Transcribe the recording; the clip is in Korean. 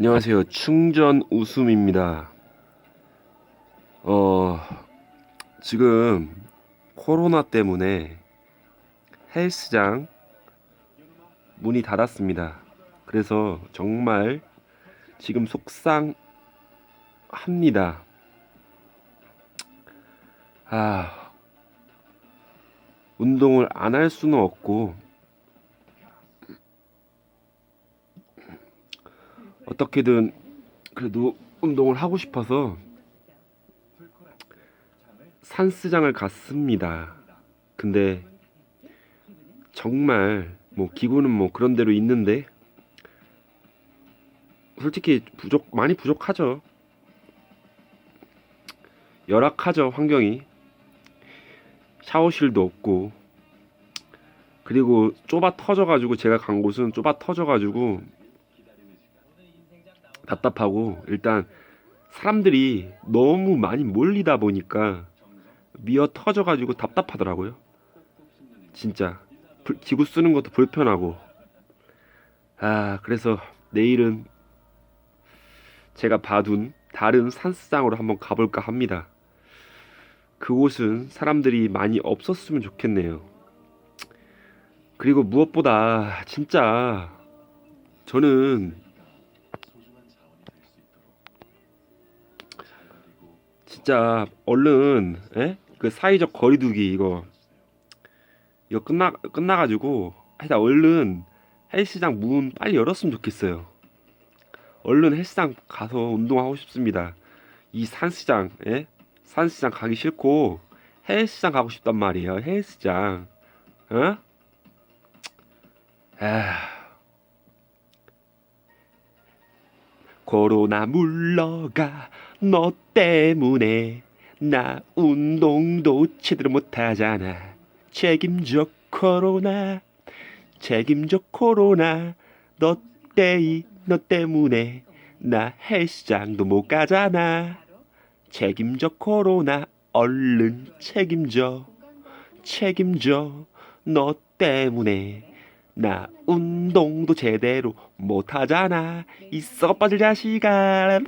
안녕하세요. 충전 웃음입니다. 어, 지금 코로나 때문에 헬스장 문이 닫았습니다. 그래서 정말 지금 속상합니다. 아, 운동을 안 할 수는 없고, 어떻게든 그래도 운동을 하고 싶어서 산스장을 갔습니다. 근데 정말 뭐 기구는 뭐 그런 대로 있는데 솔직히 부족 많이 부족하죠. 열악하죠 환경이 샤워실도 없고 그리고 좁아 터져가지고 제가 간 곳은 좁아 터져가지고 답답하고 일단 사람들이 너무 많이 몰리다 보니까 미어 터져가지고 답답하더라고요. 진짜 불- 기구 쓰는 것도 불편하고 아 그래서 내일은 제가 봐둔 다른 산스장으로 한번 가볼까 합니다. 그곳은 사람들이 많이 없었으면 좋겠네요. 그리고 무엇보다 진짜 저는 진짜 얼른 에? 그 사회적 거리두기 이거 이거 끝나 끝나가지고 하여튼 얼른 헬스장 문 빨리 열었으면 좋겠어요. 얼른 헬스장 가서 운동하고 싶습니다. 이 산시장 에? 산시장 가기 싫고 헬스장 가고 싶단 말이에요. 헬스장 어? 아 코로나 물러가 너 때문에 나 운동도 제대로 못하잖아. 책임져 코로나. 책임져 코로나. 너 때이 너 때문에 나 헬스장도 못 가잖아. 책임져 코로나. 얼른 책임져. 책임져 너 때문에 나 운동도 제대로 못하잖아. 이 썩어 빠질 자식아